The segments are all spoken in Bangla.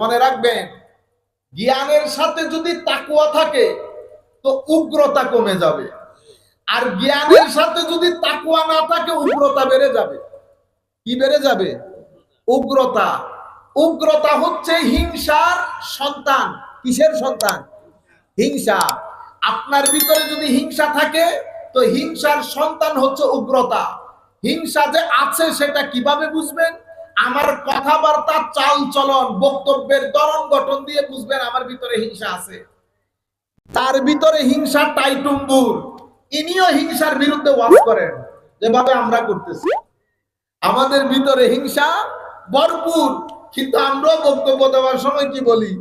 মনে রাখবেন, জ্ঞানের সাথে যদি তাকুয়া থাকে, তো উগ্রতা কমে যাবে। আর জ্ঞানের সাথে যদি তাকুয়া না থাকে, উগ্রতা বেড়ে যাবে। কি বেড়ে যাবে? উগ্রতা। উগ্রতা হচ্ছে হিংসার সন্তান। কিসের সন্তান? হিংসা। আপনার ভিতরে যদি হিংসা থাকে, তো হিংসার সন্তান হচ্ছে উগ্রতা। হিংসা যে আছে, সেটা কীভাবে বুঝবেন? আমার কথাবার্তা চাল চলন বক্তব্যের দরন গঠন দিয়ে বুঝবেন আমার ভিতরে হিংসা আছে। তার ভিতরে হিংসা টাইটুম্বুর। ইনিও হিংসার বিরুদ্ধে ওয়াজ করেন, যেভাবে আমরা করতেছি। আমাদের ভিতরে হিংসা ভরপুর, কিন্তু আমরাও বক্তব্য দেওয়ার সময় কি বলি?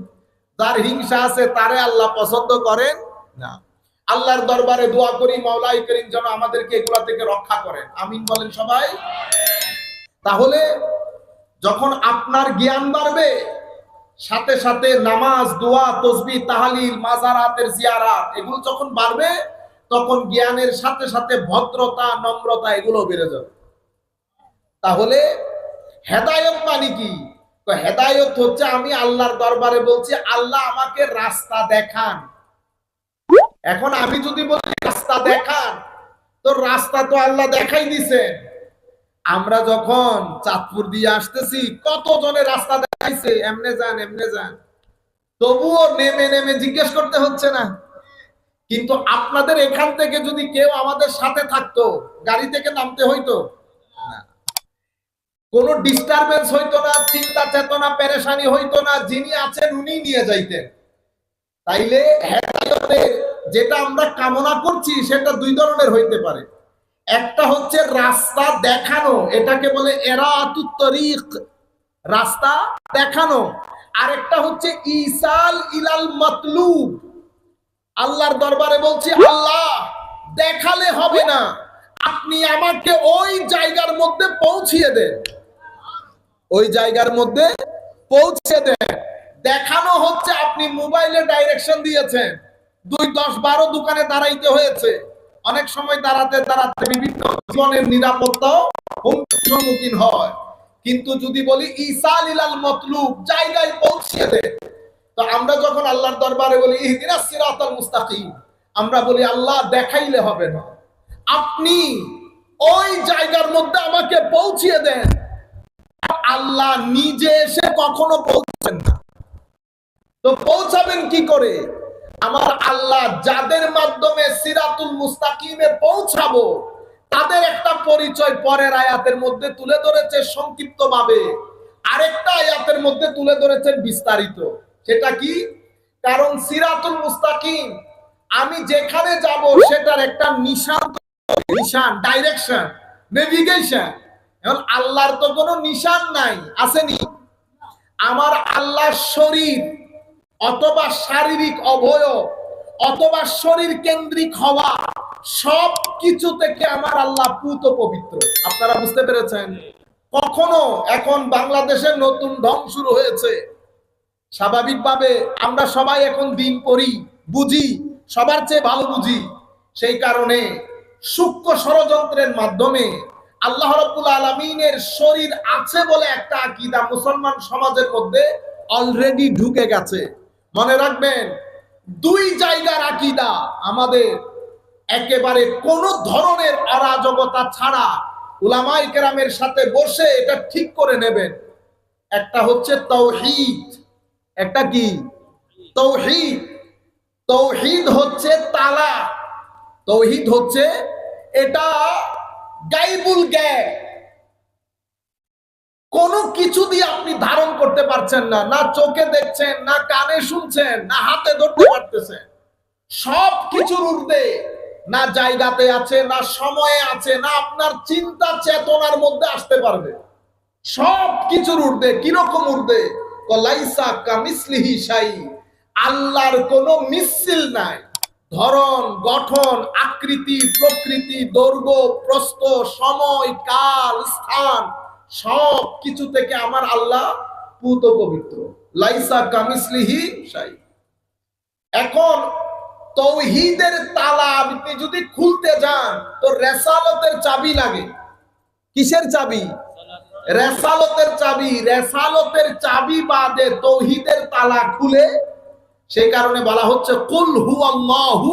যার হিংসা আছে তারে আল্লাহ পছন্দ করেন না। আল্লাহর দরবারে দোয়া করি মাওলাই করিম যেন আমাদেরকে এগুলা থেকে রক্ষা করেন। আমিন বলেন সবাই। তাহলে যখন আপনার জ্ঞান বাড়বে, সাথে সাথে নামাজ, দোয়া, তসবি, তাহালিল, মাজারাতের জিয়ারাত, এগুলো যখন বাড়বে, তখন জ্ঞানের সাথে সাথে ভদ্রতা, নম্রতা এগুলো বেড়ে যাবে। তাহলে হেদায়ত মানে কি? তো হেদায়ত হচ্ছে আমি আল্লাহর দরবারে বলছি, আল্লাহ আমাকে রাস্তা দেখান। এখন আমি যদি বলি রাস্তা দেখান, তো রাস্তা তো আল্লাহ দেখাই দিছেন। আমরা যখন চাঁদপুর দিয়ে আসতেছি কত জনের রাস্তা দেখাইছে? এমনে যান এমনে যান। তবুও নেমে নেমে জিজ্ঞেস করতে হচ্ছে না। কিন্তু আপনাদের এখান থেকে যদি কেউ আমাদের সাথে থাকতো, গাড়ি থেকে নামতে হইতো? কোনো ডিস্টারবেন্স হইতো না, চিন্তা চেতনা, পেরেশানি হইতো না, যিনি আছেন উনি নিয়ে যাইতেন। তাইলে হেদায়তের যেটা আমরা কামনা করছি, সেটা দুই ধরনের হইতে পারে। একটা হচ্ছে রাস্তা দেখানো, এটাকে বলে এরা তরিক। রাস্তা দেখানো। আরেকটা হচ্ছে ইসাল ইলাল মতলুব। আল্লাহর দরবারে বলছি, আল্লাহ, দেখালে হবে না। আপনি আমাকে ওই জায়গার মধ্যে পৌঁছিয়ে দেন। ওই জায়গার মধ্যে পৌঁছে দেন। দেখানো হচ্ছে আপনি মোবাইলে ডাইরেকশন দিয়েছেন। দুই দশ বারো দোকানে দাঁড়াইতে হয়েছে। অনেক সময় দাঁড়াতে দাঁড়াতে বিভিন্ন জীবনের নিরাপত্তাও হুমকির সম্মুখীন হয়। কিন্তু যদি বলি ইসাল ইলাল মতলুব জায়গায় পৌঁছিয়ে দেন তো আমরা যখন আল্লাহর দরবারে বলি ইহদিনাস সিরাতাল মুস্তাকিম, আমরা বলি, আল্লাহ দেখাইলে হবে না। আপনি ওই জায়গার মধ্যে আমাকে পৌঁছিয়ে দেন। আল্লাহ নিজে এসে কখনো পৌঁছাবেন না। তো পৌঁছাবেন কি করে? আমার আল্লাহ যাদের মাধ্যমে সিরাতুল মুস্তাকিমে পৌঁছাবো, তাদের একটা পরিচয় পরের আয়াতের মধ্যে তুলে ধরেছে সংক্ষিপ্ত ভাবে আরেকটা আয়াতের মধ্যে তুলে ধরেছেন বিস্তারিত। সেটা কি? কারণ সিরাতুল মুস্তাকিম, আমি যেখানে যাব সেটার একটা নিশান নিশান ডাইরেকশন নেভিগেশন এখন আল্লাহর তো কোনো নিশান নাই, আসেনি। আমার আল্লাহর শরীর অথবা শারীরিক অবয়ব, অথবা শরীর কেন্দ্রিক হওয়া, সব কিছু থেকে আমার আল্লাহ পুত পবিত্র। আপনারা বুঝতে পেরেছেন? কখনো এখন বাংলাদেশের নতুন ঢং শুরু হয়েছে। স্বাভাবিকভাবে আমরা সবাই এখন দিন পড়ি, বুঝি, সবার চেয়ে ভালো বুঝি। সেই কারণে সূক্ষ্ম ষড়যন্ত্রের মাধ্যমে আল্লাহ রব্বুল আলমিনের শরীর আছে বলে একটা আকিদা মুসলমান সমাজের মধ্যে অলরেডি ঢুকে গেছে। মনে রাখবেন, দুই জায়গার আকিদা আমাদের একেবারে কোন ধরনের অরাজকতা ছাড়া উলামাই কেরামের সাথে বসে এটা ঠিক করে নেবেন। একটা হচ্ছে তৌহিদ, একটা কি? তৌহিদ। তৌহিদ হচ্ছে তালা তৌহিদ হচ্ছে এটা গাইবুল জ্ঞান। কোনো কিছু দিয়ে আপনি ধারণ করতে পারছেন না না চোখে দেখছেন, না কানে শুনছেন, না হাতে ধরতে পারতেছেন। সব কিছুর ঊর্ধ্বে না জায়গাতে আছে, না সময়ে আছে, না আপনার চিন্তা চেতনার মধ্যে আসতে পারবে। সব কিছুর ঊর্ধ্বে, কীরকম সাই আল্লাহর কোনো মিছিল নাই। ধরন, গঠন, আকৃতি, প্রকৃতি, দৈর্ঘ্য, প্রস্থ, সময়, কাল, স্থান সব কিছু থেকে আমার আল্লাহ পুত পবিত্র। লাইসা কামিসলিহি সাই এখন তৌহিদের তালা আপনি যদি খুলতে যান, তো রেসালতের চাবি লাগে। কিসের চাবি? রেসালতের চাবি। রেসালতের চাবি বাদে তৌহিদের তালা খুলে, সে কারণে বলা হচ্ছে, কুল হু আল্লাহু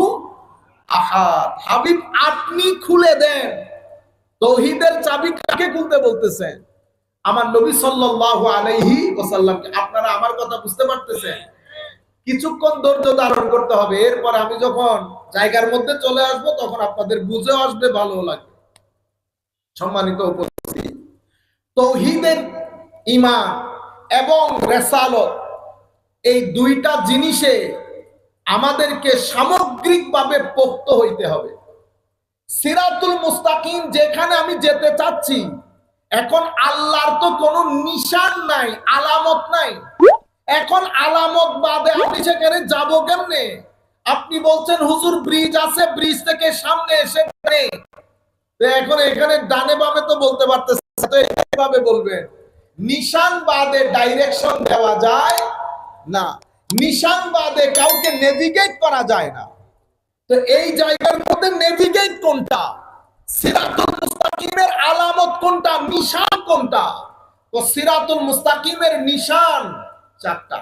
আহাদ। হাবিব, আপনি খুলে দেন। তৌহিদের চাবি কাকে খুলতে বলতেছেন? আমার নবী সাল্লাল্লাহু আলাইহি ওয়াসাল্লামকে। আপনারা আমার কথা বুঝতে পারতেছেন? কিছুক্ষণ ধৈর্য ধারণ করতে হবে। এরপর আমি যখন জায়গার মধ্যে চলে আসব, তখন আপনাদের বুঝেও আসবে ভালো লাগবে। সম্মানিত উপস্থিতি। তৌহিদের ইমান এবং রেসালত, এই দুইটা জিনিসে আমাদেরকে সামগ্রিকভাবে পোক্ত হইতে হবে। সিরাতুল মুস্তাকিম, যেখানে আমি যেতে চাচ্ছি, এখন আল্লাহর তো কোনো নিশান নাই, আলামত নাই। এখন আলামত বাদে আমি সেখানে যাব কেমনে? আপনি বলছেন, হুজুর ব্রিজ আছে ব্রিজ থেকে সামনে এসে। এখন এখানে ডানে বামে তো বলতে পারতেছে বলবেন। নিশান বাদে ডাইরেকশন দেওয়া যায় না। নিশান বাদে কাউকে নেভিগেট করা যায় না। তো এই জায়গার মধ্যে নেভিগেট কোনটা? সিরাতুল মুস্তাকিমের আলামত কোনটা? নিশান কোনটা? তো সিরাতুল মুস্তাকিমের নিশান চারটা।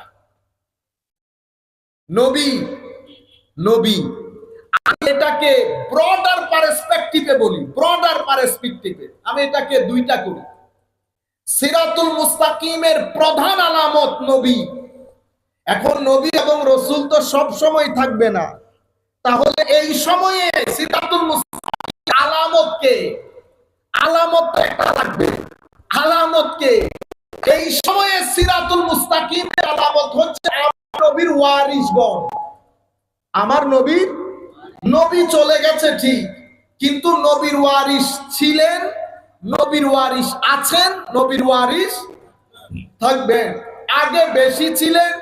নবী নবী। আমি এটাকে ব্রডার পারস্পেক্টিভে বলি ব্রডার পারস্পেক্টিভে আমি এটাকে দুইটা করি। সিরাতুল মুস্তাকিমের প্রধান আলামত নবী। এখন নবী এবং রসুল তো সব সময় থাকবে না। তাহলে এই সময়ে সিরাতুল মুস্তাকিম আলামত একটা লাগবে। আলামত কে এই সময়ে সিরাতুল মুস্তাকিমের আলামত হচ্ছে আমার নবীর ওয়ারিসগণ আমার নবীর নবী চলে গেছে ঠিক, কিন্তু নবীর ওয়ারিস ছিলেন, নবীর ওয়ারিস আছেন, নবীর ওয়ারিস থাকবেন। আগে বেশি ছিলেন,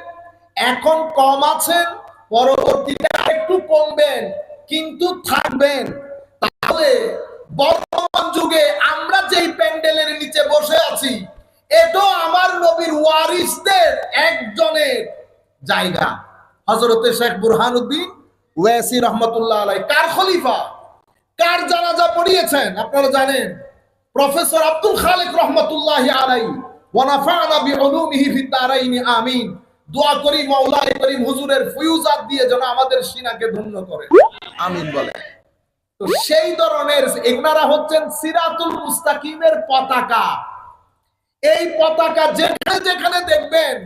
এখন কম আছেন, পরবর্তীতে কমবেন, কিন্তু থাকবেন। তাহলে বর্তমান যুগে আমরা যেই প্যান্ডেলের নিচে বসে আছি, এটাও আমার নবীর ওয়ারিসদের একজনের জায়গা। হজরতে শেখ বুরহানুদ্দিন ওয়াসি রহমতুল্লাহ আলাই কার খলিফা? কার জানাজা পড়িয়েছেন? আপনারা জানেন, প্রফেসর আব্দুল খালেক রহমতুল্লাহ আলাই ওয়ানাফানা বিউলুমিহি ফিদ দারাইনি, আমিন। দোয়া করি মাওলাই করিম হুজুরের ফিউজাত দিয়ে যেন আমাদের সিনাকে ধন্য করে। আমিন বলে। তো সেই ধরনের এনারা হচ্ছেন সিরাতুল মুস্তাকিমের পতাকা। এই পতাকা যেখানে যেখানে দেখবেন,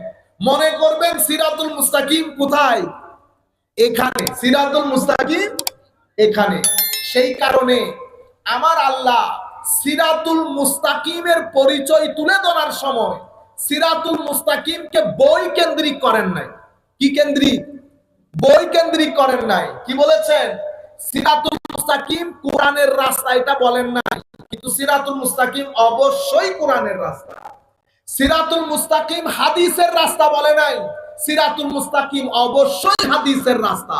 মনে করবেন সিরাতুল মুস্তাকিম কোথায়? এখানে। সিরাতুল মুস্তাকিম এখানে। সেই কারণে আমার আল্লাহ সিরাতুল মুস্তাকিমের পরিচয় তুলে ধরার সময় সিরাতুল মুস্তাকিমকে বই কেন্দ্রিক করেন নাই। কি কেন্দ্রিক? বই কেন্দ্রিক করেন নাই। কি বলেছেন? সিরাতুল মুস্তাকিম কোরআনের রাস্তা, এটা বলেন নাই। কিন্তু সিরাতুল মুস্তাকিম অবশ্যই কোরআনের রাস্তা। সিরাতুল মুস্তাকিম হাদিসের রাস্তা বলে নাই। সিরাতুল মুস্তাকিম অবশ্যই হাদিসের রাস্তা।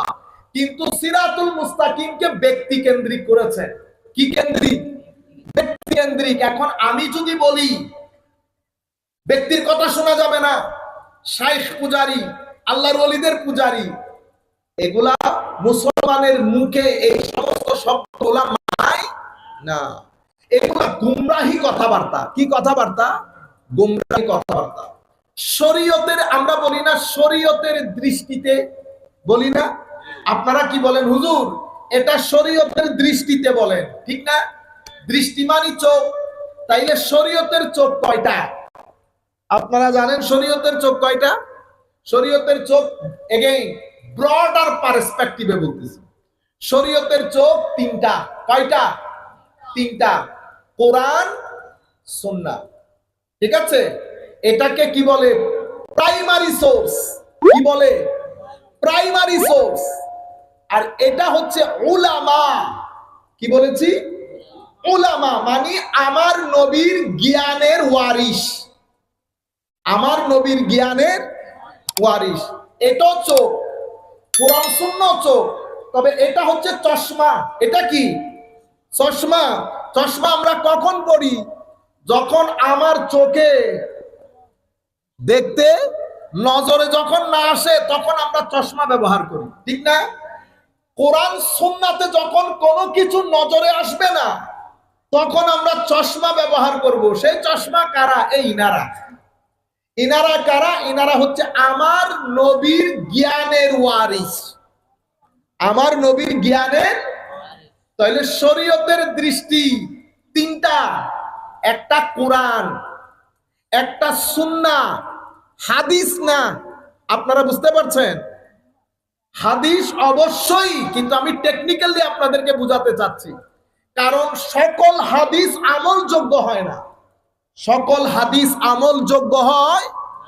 কিন্তু সিরাতুল মুস্তাকিমকে ব্যক্তি কেন্দ্রিক করেছেন। কি কেন্দ্রিক? ব্যক্তি কেন্দ্রিক। এখন আমি যদি বলি ব্যক্তির কথা শোনা যাবে না। শাইখ পূজারি, আল্লাহর অলিদের পূজারি। এগুলা মুসলমানের মুখে এই সমস্ত শব্দগুলা মানায় না। এগুলা গুমরাহি কথাবার্তা। কি কথাবার্তা? গুমরাহি কথাবার্তা। শরীয়তের আমরা বলি না, শরীয়তের দৃষ্টিতে বলি না। আপনারা কি বলেন? হুজুর, এটা শরীয়তের দৃষ্টিতে বলেন, ঠিক না? দৃষ্টিমানি চোখ, তাইলে শরীয়তের চোখ কয়টা? আপনারা জানেন শরীয়তের চোখ কয়টা? শরীয়তের চোখ এগেইন ব্রডার পারস্পেক্টিভে বলতেছি। শরীয়তের চোখ তিনটা। কয়টা? তিনটা। কোরআন, সুন্নাহ। ঠিক আছে? এটাকে কি বলে? Primary source. কি বলে? Primary source. আর এটা হচ্ছে উলামা। কি বলেছি? উলামা মানে আমার নবীর জ্ঞানের ওয়ারিশ। আমার নবীর জ্ঞানের ওয়ারিশ। এটা চোখ, কোরআন শূন্য চোখ। তবে এটা হচ্ছে চশমা। এটা কি? চশমা। চশমা আমরা কখন পড়ি যখন আমার চোখে দেখতে নজরে যখন না আসে, তখন আমরা চশমা ব্যবহার করি। ঠিক না? কোরআন সুন্নাতে যখন কোনো কিছু নজরে আসবে না, তখন আমরা চশমা ব্যবহার করব। সেই চশমা কারা? এই ইনারা ইনারা কারা? ইনারা হচ্ছে আমার নবীর জ্ঞানের ওয়ারিস। আমার নবীর জ্ঞানের তাহলে শরীয়তের দৃষ্টি তিনটা। একটা কোরআন, একটা সুন্না, হাদিস না। আপনারা বুঝতে পারছেন? হাদিস অবশ্যই, কিন্তু আমি টেকনিক্যালি আপনাদেরকে বুঝাতে চাচ্ছি। কারণ সকল হাদিস আমলযোগ্য হয় না। সকল হাদিস আমল যোগ্য হয়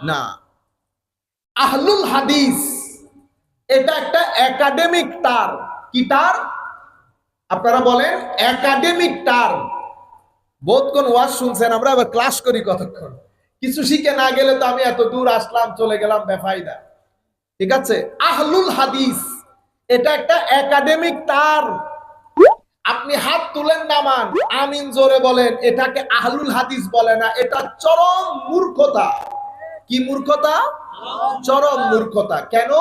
না। আহলুল হাদিস, এটা একটা একাডেমিক টার্ম কি টার্ম আপনারা বলেন, একাডেমিক টার্ম বোধক্ষণ ওয়াজ শুনছেন, আমরা এবার ক্লাস করি কতক্ষণ। কিছু শিখে না গেলে তো আমি এত দূর আসলাম, চলে গেলাম বেফাইদা ঠিক আছে? আহলুল হাদিস, এটা একটা একাডেমিক টার্ম আপনি হাত তুলেন নামান আমিন জোরে বলেন, এটাকে আহলুল হাদিস বলে না, এটা চরম মূর্খতা। কি মূর্খতা? চরম মূর্খতা। কেন?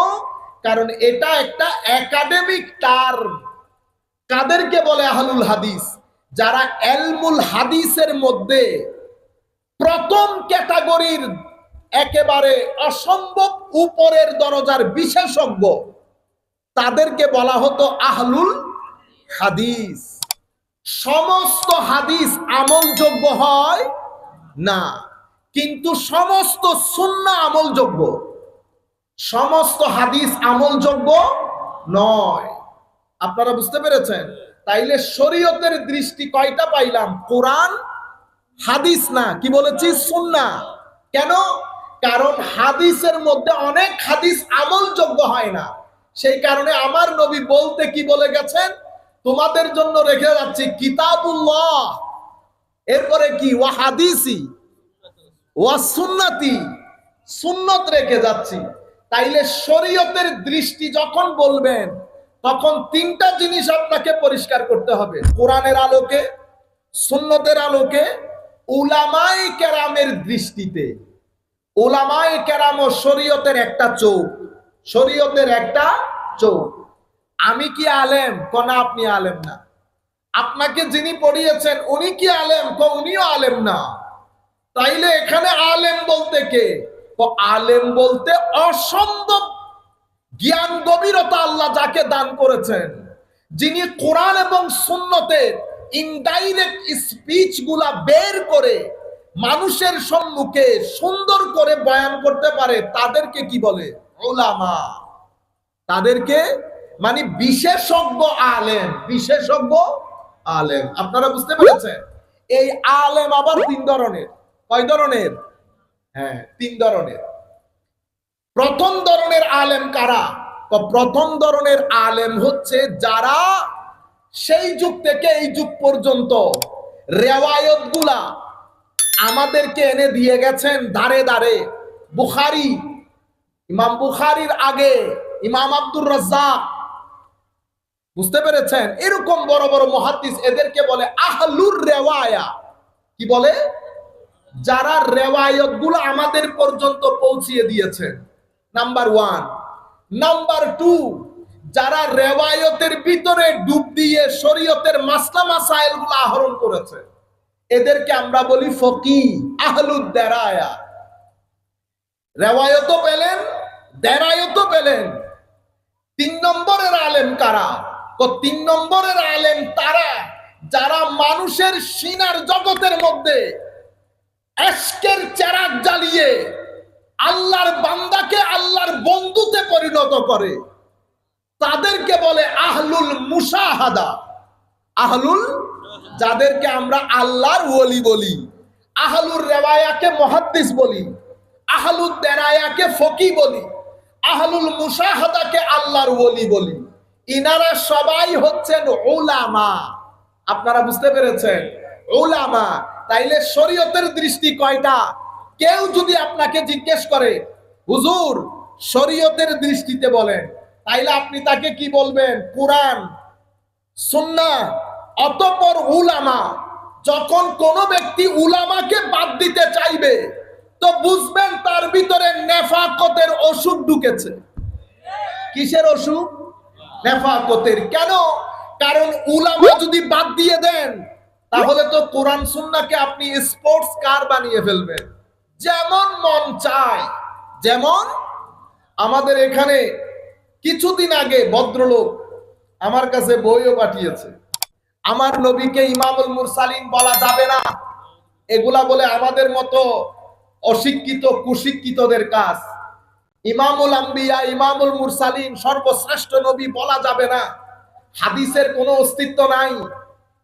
কারণ এটা একটা একাডেমিক টার্ম। কাদেরকে বলে আহলুল হাদিস? যারা এলমুল হাদিসের মধ্যে প্রথম ক্যাটাগরির একেবারে অসম্ভব উপরের দরজার বিশেষজ্ঞ, তাদেরকে বলা হতো আহলুল হাদিস। সমস্ত হাদিস আমলযোগ্য হয় না, কিন্তু সমস্ত সুন্না আমলযোগ্য। সমস্ত হাদিস আমলযোগ্য নয়। আপনারা বুঝতে পেরেছেন? তাইলে শরীয়তের দৃষ্টি কয়টা পাইলাম? কোরআন, হাদিস না, কি বলেছি? সুন্না। কেন? কারণ হাদিসের মধ্যে অনেক হাদিস আমলযোগ্য হয় না। সেই কারণে আমার নবী বলতে কি বলে গেছেন? তোমাদের জন্য রেখে যাচ্ছি কিতাবুল্লাহ। এরপরে কি? ওয়া হাদিসি। ওয়া সুন্নাতি। সুন্নত রেখে যাচ্ছি। তাইলে শরীয়তের দৃষ্টি যখন বলবেন, তখন তিনটা জিনিস আপনাকে পরিষ্কার করতে হবে। কোরআনের আলোকে, সুন্নতের আলোকে উলামাই কেরামের দৃষ্টিতে। উলামাই কেরাম ও শরীয়তের একটা চোখ। শরীয়তের একটা চোখ। আমি কি আলেম? কোন, আপনি আলেম না। আপনাকে যিনি পড়িয়েছেন, উনি কি আলেম? কো উনিও আলেম না। তাইলে এখানে আলেম বলতে কে? আলেম বলতে অসম্ভব জ্ঞান গভীরতা আল্লাহ যাকে দান করেছেন। যিনি কোরআন এবং সুন্নতের ইনডাইরেক্ট স্পিচগুলা বের করে মানুষের সম্মুখে সুন্দর করে বয়ান করতে পারে, তাদেরকে কি বলে? ওলামা তাদেরকে মানে বিশেষজ্ঞ আলেম বিশেষজ্ঞ আলেম। আপনারা বুঝতে পেরেছেন? এই আলেম আবার তিন ধরনের। কয় ধরনের? হ্যাঁ তিন ধরনের। প্রথম ধরনের আলেম কারা? প্রথম ধরনের আলেম হচ্ছে যারা সেই যুগ থেকে এই যুগ পর্যন্ত রেওয়ায়তগুলা আমাদেরকে এনে দিয়ে গেছেন দাঁড়ে দাঁড়ে বুখারি, ইমাম বুখারির আগে, ইমাম আব্দুর রাজ্জাক বুঝতে পেরেছেন? এরকম বড় বড় মহাদিস এদেরকে বলে আহলুর রেওয়ায়া। কি বলে? যারা রেওয়ায়তগুলো আমাদের পর্যন্ত পৌঁছিয়ে দিয়েছেন। নাম্বার ওয়ান নাম্বার টু যারা রেওয়ায়তের ভিতরে ডুব দিয়ে শরীয়তের মাসলা মাসাইলগুলো আহরণ করেছে। এদেরকে আমরা বলি ফকি আহলুদ দেরায়া। রেওয়ায়ত পেলেন দেরায়ত পেলেন। তিন নম্বরের আলেম কারা? তো তিন নম্বরের আলেম তারা, যারা মানুষের সিনার জগতের মধ্যে এশকের চেরাগ জ্বালিয়ে আল্লাহর বান্দাকে আল্লাহর বন্ধুতে পরিণত করে, তাদেরকে বলে আহলুল মুসাহাদা আহলুল, যাদেরকে আমরা আল্লাহর ওলি বলি। আহলুর রেওয়ায়াকে মহাদ্দিস বলি। আহলুদ দেরায়াকে ফকি বলি। আহলুল মুসাহাদাকে আল্লাহর ওলি বলি। ইনারা সবাই হচ্ছেন ওলামা আপনারা বুঝতে পেরেছেন? ওলামা তাইলে শরীয়তের দৃষ্টি কয়টা? কেউ যদি আপনাকে জিজ্ঞেস করে, হুজুর, শরীয়তের দৃষ্টিতে বলেন। তাইলে আপনি তাকে কি বলবেন? কোরআন, সুন্না। অতপর উলামা। যখন কোন ব্যক্তি উলামাকে বাদ দিতে চাইবে, তো বুঝবেন তার ভিতরে নেফাকতের ওষুধ ঢুকেছে। কিসের ওষুধ নেফাকতের। কেন? কারণ উলামা যদি বাদ দিয়ে দেন, তাহলে তো কোরআন সুন্নাকে আপনি স্পোর্টস কার বানিয়ে ফেলবেন। যেমন মন চায়, যেমন আমাদের এখানে কিছুদিন আগে ভদ্রলোক আমার কাছে বইও পাঠিয়েছে। আমার নবীকে ইমামুল মুরসালিন বলা যাবে না। এগুলা বলে আমাদের মতো অশিক্ষিত, কুশিক্ষিতদের কাজ। ইমামুল আম্বিয়া, ইমামুল মুরসালিন, সর্বশ্রেষ্ঠ নবী বলা যাবে না। হাদিসের কোনো অস্তিত্ব নাই।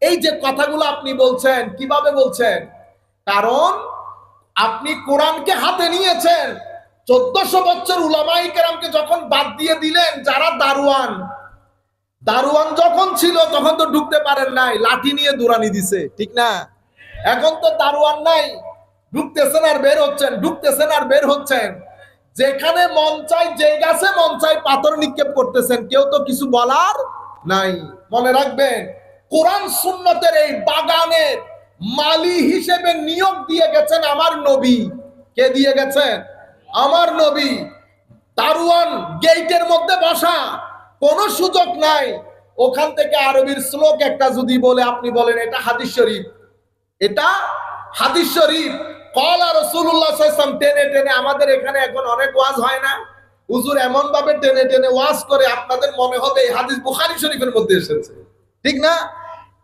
এই যে কথাগুলো আপনি বলছেন, কীভাবে বলছেন? কারণ আপনি কোরআনকে হাতে নিয়েছেন। চোদ্দশো বছর উলামাই কেরামকে যখন বাদ দিয়ে দিলেন, যারা দারুয়ান দারুয়ান যখন ছিল, তখন তো ঢুকতে পারেন নাই, লাঠি নিয়ে দুরানি দিছে, ঠিক না? এখন তো দারুয়ান নাই, ঢুকতেছেন আর বের হচ্ছেন, ঢুকতেছেন আর বের হচ্ছেন। যেখানে মন চাই যে গাছে মন চাই পাথর নিক্ষেপ করতেছেন। কেউ তো কিছু বলার নাই। মনে রাখবেন, কোরআন সুন্নতের এই বাগানের মালি হিসেবে নিয়োগ দিয়ে গেছেন আমার নবী। কে দিয়ে গেছেন? আমার নবী। দারুয়ান গেইটের মধ্যে বসা। কোনো সুযোগ নাই। ওখান থেকে আরবির শ্লোক একটা যদি বলে, আপনি বলেন, এটা হাদিস শরীফ। এটা হাদিস শরীফ। কলা রসুল্লাহ টেনে টেনে আমাদের এখানে এখন অনেক ওয়াজ হয় না। হুজুর এমন ভাবে টেনে টেনে ওয়াজ করে আপনাদের মনে হবে এই হাদিস বুখারি শরীফের মধ্যে এসেছে। ঠিক না?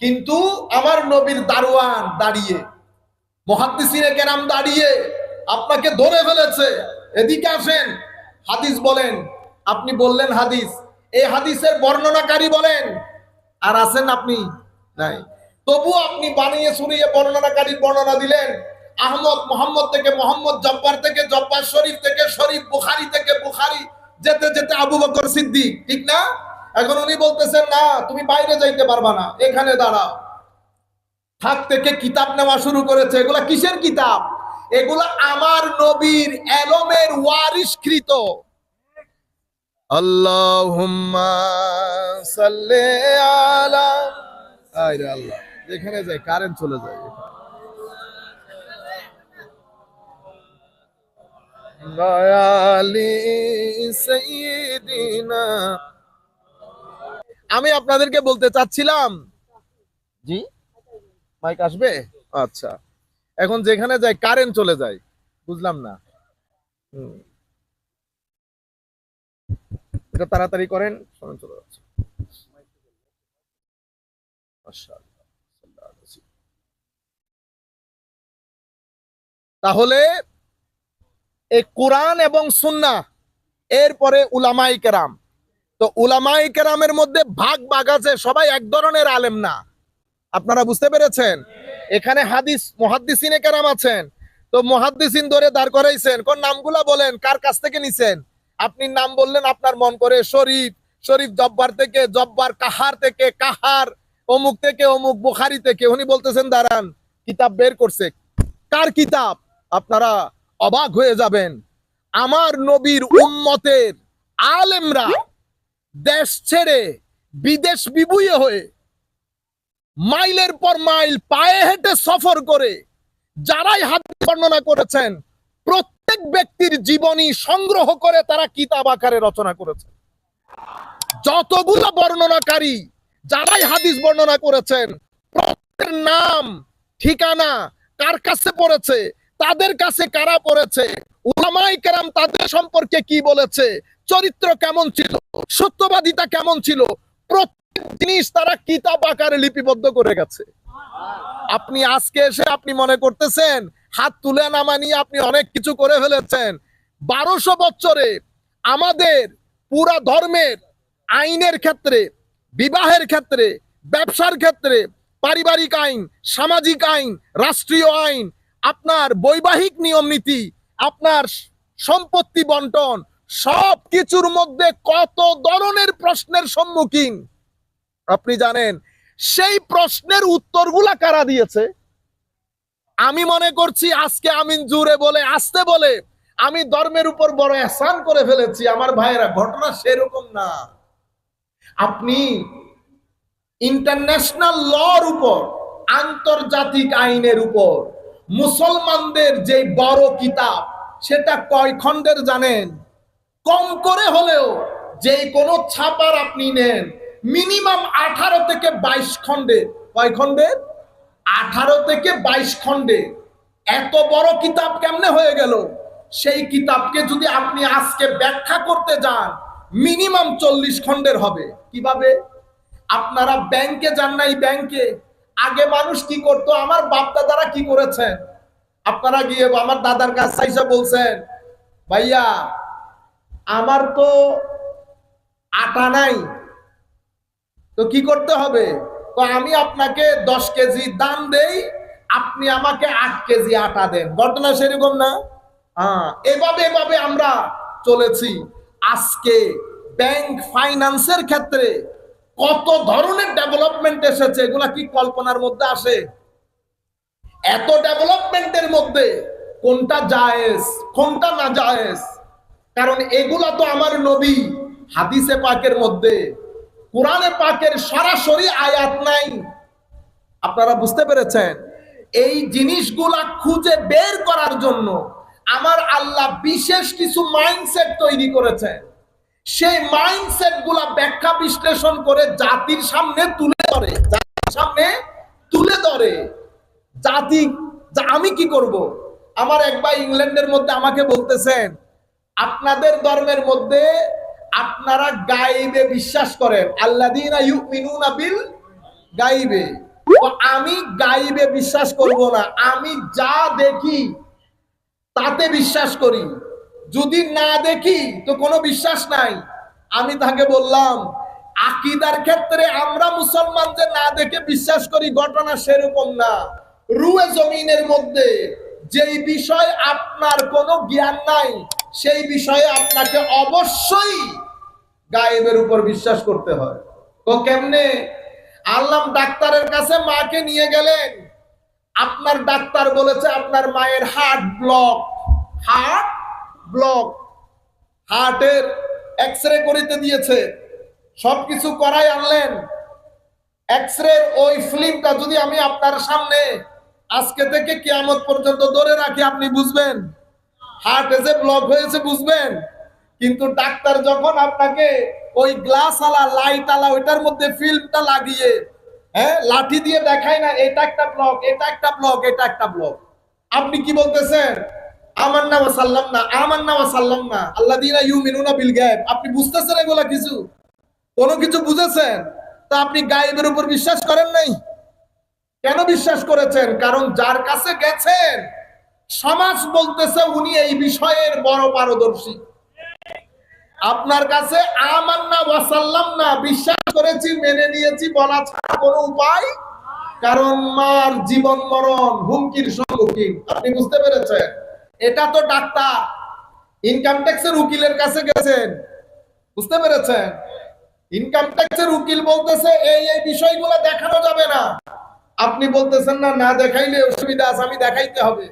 কিন্তু আমার নবীর দারোয়ান দাঁড়িয়ে, মহাদ্দিসিনে কেরাম দাঁড়িয়ে আপনাকে ধরে ফেলেছে। এদিকে আসেন, হাদিস বলেন, আপনি বললেন হাদিস, এই হাদিসের বর্ণনাকারী বলেন, আর আছেন আপনি নাই। তবু আপনি বানিয়ে শুনিয়ে বর্ণনাকারীর বর্ণনা দিলেন আহমদ মোহাম্মদ থেকে মোহাম্মদ জব্বার থেকে জব্বার শরীফ থেকে শরীফ বুখারি থেকে বুখারি, যেতে যেতে আবু বকর সিদ্দিক, ঠিক না? এখন উনি বলতেছেন, না, তুমি বাইরে যাইতে পারবা না, এখানে দাঁড়াও। থাক থেকে কিতাব নেওয়া শুরু করেছে। এগুলা কিসের কিতাব? এগুলা আমার নবীর এলমের ওয়ারিশকৃত। আল্লাহুম্মা সাল্লি আলা আল্লাহ, যেখানে যায় কারেন্ট চলে যায়। আমি আপনাদেরকে বলতে চাচ্ছিলাম। জি? মাইক আসবে? আচ্ছা। এখন যেখানে যায় কারেন্ট চলে যায় বুঝলাম না। তাড়াতাড়ি করেন চলে যাচ্ছে। তাহলে এই কোরআন এবং সুন্না এরপরে উলামাই কেরাম। তো উলামাই কেরামের মধ্যে ভাগ ভাগ আছে, সবাই এক ধরনের আলেম না। আপনারা বুঝতে পেরেছেন? এখানে হাদিস, মহাদ্দিসিনে কেরাম আছেন। তো মহাদ্দিসিন ধরে দাঁড় করাইছেন, কোন নামগুলা বলেন, কার কাছ থেকে নিছেন? আপনি নাম বললেন, আপনার মন করে শরীফ শরীফ জব্বার থেকে, জব্বার কাহার থেকে, কাহার, অমুক থেকে, অমুক বুখারি থেকে। উনি বলতেছেন, দাঁড়ান, কিতাব বের করছে। কার কিতাব? আপনারা অবাক হয়ে যাবেন। আমার নবীর উম্মতের আলেমরা দেশ ছেড়ে বিদেশ বিবুয়ে হয়ে মাইলের পর মাইল পায়ে হেঁটে সফর করে যারাই হাত বর্ণনা করেছেন, প্রত্যেক ব্যক্তির জীবনী সংগ্রহ করে তারা কিতাব আকারে রচনা করেছে যতগুলো বর্ণনাকারী যারাই হাদিস বর্ণনা করেছেন, প্রত্যেকের নাম, ঠিকানা, কার কাছে পড়েছে তাদের কাছে কারা পড়েছে? উলামাই কেরাম তাদের সম্পর্কে কি বলেছে? চরিত্র কেমন ছিল? সত্যবাদিতা কেমন ছিল? প্রত্যেক জিনিস তারা কিতাব আকারে লিপিবদ্ধ করে গেছে। আপনি আজকে এসে আপনি মনে করতেছেন, হাত তুলে নামা নিয়ে আপনি অনেক কিছু করে ফেলেছেন। বারোশো বছরে আমাদের পুরা ধর্মের, আইনের ক্ষেত্রে, বিবাহের ক্ষেত্রে, ব্যবসার ক্ষেত্রে, পারিবারিক আইন, সামাজিক আইন, রাষ্ট্রীয় আইন আপনার বৈবাহিক নিয়ম নীতি, আপনার সম্পত্তি বন্টন সব কিছুর মধ্যে কত ধরনের প্রশ্নের সম্মুখীন? আপনি জানেন, সেই প্রশ্নের উত্তরগুলা কারা দিয়েছে? আমি মনে করছি আজকে আমিন জুড়ে বলে, আসতে বলে, আমি ধর্মের উপর বড় এহসান করে ফেলেছি, আমার ভাইয়েরা, ঘটনা সেরকম না। আপনি ইন্টারন্যাশনাল লর উপর, আন্তর্জাতিক আইনের উপর মুসলমানদের যে বড় কিতাব, সেটা কয় খণ্ডের জানেন? কম করে হলেও যে কোনো ছাপার আপনি নেন, মিনিমাম আঠারো থেকে বাইশ খণ্ডের কয় খণ্ডের আঠারো থেকে বাইশ খণ্ডে। এত বড় কিতাব কেমনে হয়ে গেল? সেই কিতাবকে যদি আপনি আজকে ব্যাখ্যা করতে যান, মিনিমাম চল্লিশ খণ্ডের হবে। কীভাবে? আপনারা ব্যাংকে যান নাই ব্যাংকে। আগে মানুষ কি করতো? আমার বাপ দাদারা কি করেছেন? আপনারা গিয়ে আমার দাদার কাছে এসে বলছেন, ভাইয়া, আমার তো আটা নাই, তো কি করতে হবে? তো আমি আপনাকে দশ কেজি দাম দেই, আপনি আমাকে আট কেজি আটা দেন। ঘটনা সেরকম না? হ্যাঁ এভাবে এভাবে আমরা চলেছি। আজকে ব্যাংক ফাইন্যান্সের ক্ষেত্রে কত ধরনের ডেভেলপমেন্ট এসেছে, এগুলা কি কল্পনার মধ্যে আসে? এত ডেভেলপমেন্টের মধ্যে কোনটা জায়েজ, কোনটা না জায়েজ? কারণ এগুলা তো আমার নবী হাদিসে পাকের মধ্যে, কোরআনে পাকের সরাসরি আয়াত নাই। আপনারা বুঝতে পেরেছেন? এই জিনিসগুলা খুঁজে বের করার জন্য আমার আল্লাহ বিশেষ কিছু মাইন্ডসেট তৈরি করেছেন। সেই মাইন্ডসেটগুলা ব্যাখ্যা বিশ্লেষণ করে জাতির সামনে তুলে ধরে, জাতির সামনে তুলে ধরে। জাতি আমি কি করব? আমার এক ভাই ইংল্যান্ডের মধ্যে আমাকে বলতেছেন, আপনাদের ধর্মের মধ্যে আপনারা গাইবে বিশ্বাস করেন। ইউমিনুনা বিল গাইবে। আমি গাইবে বিশ্বাস করব না। আমি যা দেখি তাতে বিশ্বাস করি। যদি না দেখি, তো কোনো বিশ্বাস নাই। আমি তাকে বললাম, আকিদার ক্ষেত্রে আমরা মুসলমান যে না দেখে বিশ্বাস করি, ঘটনা সেরকম না। রুয়ে জমিনের মধ্যে যেই বিষয় আপনার কোনো জ্ঞান নাই, সেই বিষয়ে আপনাকে অবশ্যই গায়েবের উপর বিশ্বাস করতে হয়। তো কেমনে? আল্লাম ডাক্তারের কাছে মাকে নিয়ে গেলেন। আপনার ডাক্তার বলেছে আপনার মায়ের হার্ট ব্লক। হার্ট ব্লক, হার্টের এক্স রে করিতে দিয়েছে। সবকিছু করাই আনলেন। এক্স রে ওই ফিল্মটা যদি আমি আপনার সামনে আজকে থেকে কিয়ামত পর্যন্ত ধরে রাখি, আপনি বুঝবেন। হার্ট এসে ব্লক হয়েছে, বুঝবেন। কিন্তু ডাক্তার যখন আপনাকে ওই গ্লাস আলা লাইট আলা ওইটার মধ্যে ফিল্মটা লাগিয়ে হ্যাঁ লাঠি দিয়ে দেখায় না, এটা একটা ব্লক এটা একটা ব্লক এটা একটা ব্লক আপনি কি বলতেছেন? আমার না আমার না। আল্লাহ ইউ বিল আপনি বুঝতেছেন কিছু? কোনো কিছু বুঝেছেন? তা আপনি গায়েবের উপর বিশ্বাস করেন নাই? কেন বিশ্বাস করেছেন? কারণ যার কাছে গেছেন, সমাজ বলতেছে উনি এই বিষয়ের বড় পারদর্শী। আপনার কাছে আমার না ওয়াসাল্লাম না, বিশ্বাস করেছি, মেনে নিয়েছি, বলা ছাড়া কোনো উপায়? কারণ মার জীবন মরণ হুমকির সম্মুখীন। আপনি বুঝতে পেরেছেন? এটা তো ডাক্তার। ইনকাম ট্যাক্সের উকিলের কাছে গেছেন। বুঝতে পেরেছেন? ইনকাম ট্যাক্সের উকিল বলতেছে, এই এই বিষয়গুলো দেখানো যাবে না। আপনি বলতেছেন, না না দেখাইলে অসুবিধা আছে, আমি দেখাইতে হবে।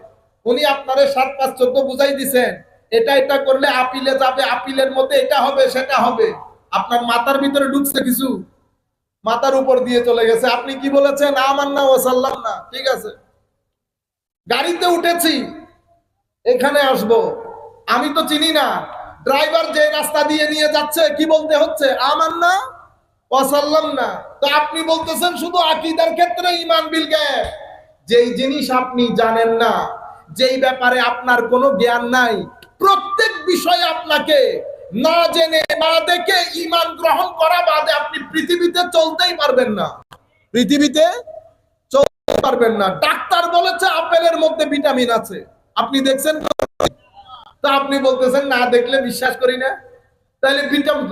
উনি আপনারে সাত, পাঁচ, চোদ্দ বুঝাই দিছেন। এটা এটা করলে আপিলে যাবে, আপিলের মধ্যে এটা হবে, সেটা হবে। আপনার মাথার ভিতরে ঢুকছে কিছু? মাথার উপর দিয়ে চলে গেছে। আপনি কি বলেছেন? আমার না ওসাল্লাম না। ঠিক আছে। গাড়িতে উঠেছি। এখানে আসব। আমি তো চিনি না। ড্রাইভার যে রাস্তা দিয়ে নিয়ে যাচ্ছে, কি বলতে হচ্ছে? আমার না ওয়াসাল্লাম না। তো আপনি বলতেছেন শুধু আকিদার ক্ষেত্রে ইমান বিল গায়েব যেই জিনিস আপনি জানেন না, যেই ব্যাপারে আপনার কোনো জ্ঞান নাই, প্রত্যেক বিষয়ে আপনাকে না জেনে, না দেখে ইমান গ্রহণ করা বাদে আপনি পৃথিবীতে চলতেই পারবেন না। পৃথিবীতে চলতে পারবেন না। ডাক্তার বলেছে, আপেলের মধ্যে ভিটামিন আছে। আপনি দেখছেন? তা আপনি বলতেছেন, না দেখলে বিশ্বাস করি না। তাহলে ভিটামিন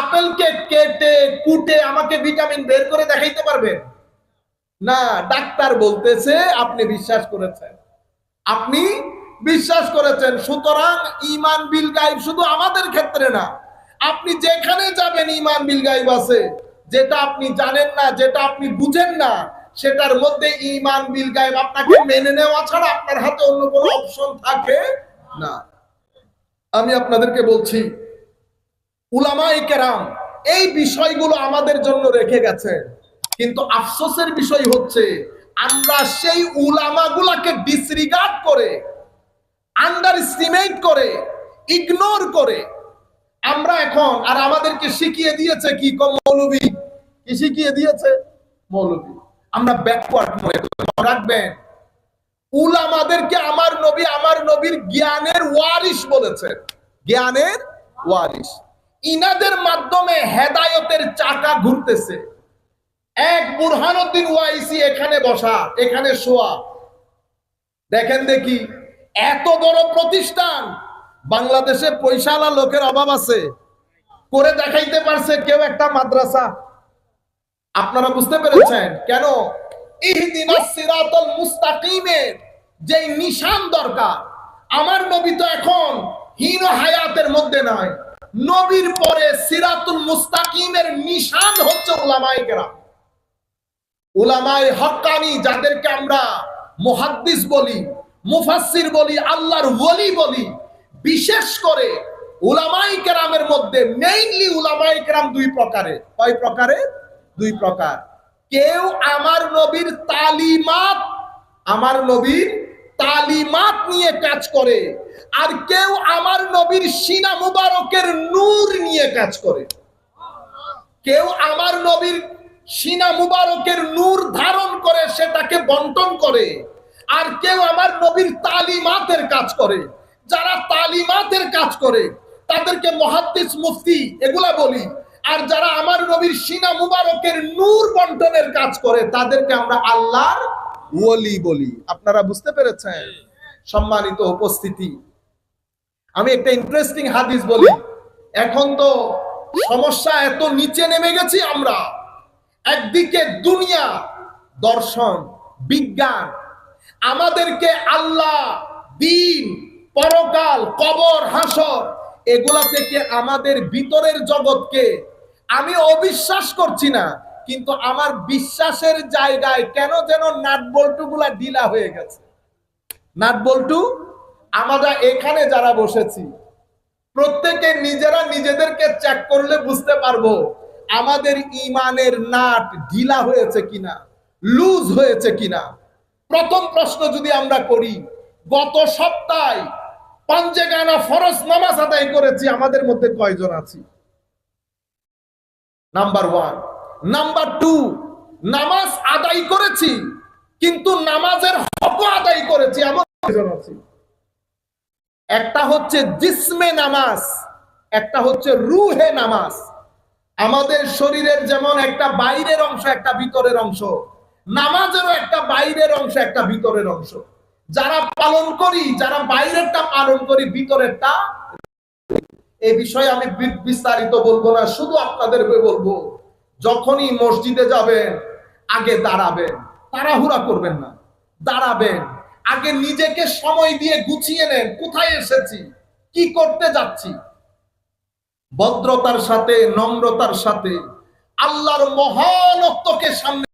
আপেলকে কেটে, কুটে আমাকে ভিটামিন বের করে দেখাইতে পারবেন? না, ডাক্তার বলতেছে আপনি বিশ্বাস করেছেন। আপনি বিশ্বাস করেছেন, সুতরাং ইমান বিল গাইব শুধু আমাদের ক্ষেত্রে না। আপনি যেখানে যাবেন, ইমান বিল গাইব আছে। যেটা আপনি জানেন না, যেটা আপনি বুঝেন না সেটার মধ্যে ইমান বিল গাইব আপনাকে মেনে নেওয়া ছাড়া আপনার হাতে অন্য কোনো অপশন থাকে না। আমি আপনাদেরকে বলছি উলামাই কেরাম এই বিষয়গুলো আমাদের জন্য রেখে গেছেন। কিন্তু আফসোসের বিষয় হচ্ছে, আমরা সেই উলামাগুলাকে ডিসরিগার্ড করে আন্ডার এস্টিমেট করে ইগনোর করে, আমরা এখন, আর আমাদেরকে শিখিয়ে দিয়েছে কি মৌলবী? কি শিখিয়ে দিয়েছে? মৌলবী। আমরা ব্যাকওয়ার্ড মনে করি। রাখবেন, উলামাদেরকে আমার নবী, আমার নবীর জ্ঞানের ওয়ারিশ বলেছেন। জ্ঞানের ওয়ারিশ। ইনাদের মাধ্যমে হেদায়তের চাকা ঘুরতেছে। এক বুরহানুদ্দিন ওয়াইসি এখানে বসা, এখানে শোয়া। দেখেন দেখি, এত বড় প্রতিষ্ঠান, বাংলাদেশে পয়সালা লোকের অভাব আছে। করে দেখাইতে পারছে কেউ একটা মাদ্রাসা। আপনারা বুঝতে পেরেছেন? কেন? যে নিশান দরকার। আমার নবী তো এখন হীন হায়াতের মধ্যে নয়। নবীর পরে সিরাতুল মুস্তাকিমের নিশান হচ্ছে কেরাম। হক্কানি যাদেরকে আমরা মুহাদ্দিস বলি, মুফাসসির বলি, আল্লাহর ওলি বলি, বিশেষ করে উলামাই কেরামের মধ্যে মেইনলি উলামাই কেরাম দুই প্রকারের কয় প্রকারের দুই প্রকার। কেউ আমার নবীর তালিমাত, আমার নবীর তালিমাত নিয়ে কাজ করে, আর কেউ আমার নবীর সিনা মুবারকের নূর নিয়ে কাজ করে। কেউ আমার নবীর সিনা মুবারকের নূর ধারণ করে, সেটাকে বন্টন করে, আর কেউ আমার নবীর তালিমাতের কাজ করে। যারা তালিমাতের কাজ করে, তাদেরকে মহাদ্দিস, মুফতি, এগুলা বলি। আর যারা আমার নবীর সিনা মুবারকের নূর বন্টনের কাজ করে, তাদেরকে আমরা আল্লাহর ওলি বলি। আপনারা বুঝতে পেরেছেন? সম্মানিত উপস্থিতি। আমি একটা ইন্টারেস্টিং হাদিস বলি। এখন তো সমস্যা এত নিচে নেমে গেছি আমরা। একদিকে দুনিয়া, দর্শন, বিজ্ঞান। আমাদেরকে আল্লাহ, দিন, পরকাল, কবর, হাসর, এগুলা থেকে আমাদের ভিতরের জগৎকে আমি অবিশ্বাস করছি না, কিন্তু আমার বিশ্বাসের জায়গায় কেন যেন নাট বল্টুগুলা ঢিলা হয়ে গেছে। নাট বল্টু, আমরা এখানে যারা বসেছি, প্রত্যেকে নিজেরা নিজেদেরকে চেক করলে বুঝতে পারব, আমাদের ইমানের নাট ঢিলা হয়েছে কিনা, লুজ হয়েছে কিনা। প্রথম প্রশ্ন যদি আমরা করি, গত সপ্তাহে পঞ্চেগানা ফরজ নামাজ আদায় করেছি, আমাদের মধ্যে কয়জন আছি? নাম্বার ওয়ান নাম্বার টু নামাজ আদায় করেছি, কিন্তু নামাজের হক আদায় করেছি, এমন একটা হচ্ছে জিসমে নামাজ, একটা হচ্ছে রুহে নামাজ। আমাদের শরীরের যেমন একটা বাইরের অংশ, একটা ভিতরের অংশ, নামাজেরও একটা বাইরের অংশ, একটা ভিতরের অংশ। যারা পালন করি, যারা বাইরেরটা পালন করি, ভিতরেরটা এই বিষয়ে আমি বিস্তারিত বলব না, শুধু আপনাদের বলব, যখনই মসজিদে যাবেন, আগে দাঁড়াবেন, তাড়াহুড়া করবেন না, দাঁড়াবেন, আগে নিজেকে সময় দিয়ে গুছিয়ে নেন, কোথায় এসেছি, কি করতে যাচ্ছি। ভদ্রতার সাথে, নম্রতার সাথে, আল্লাহর মহানত্বকে সামনে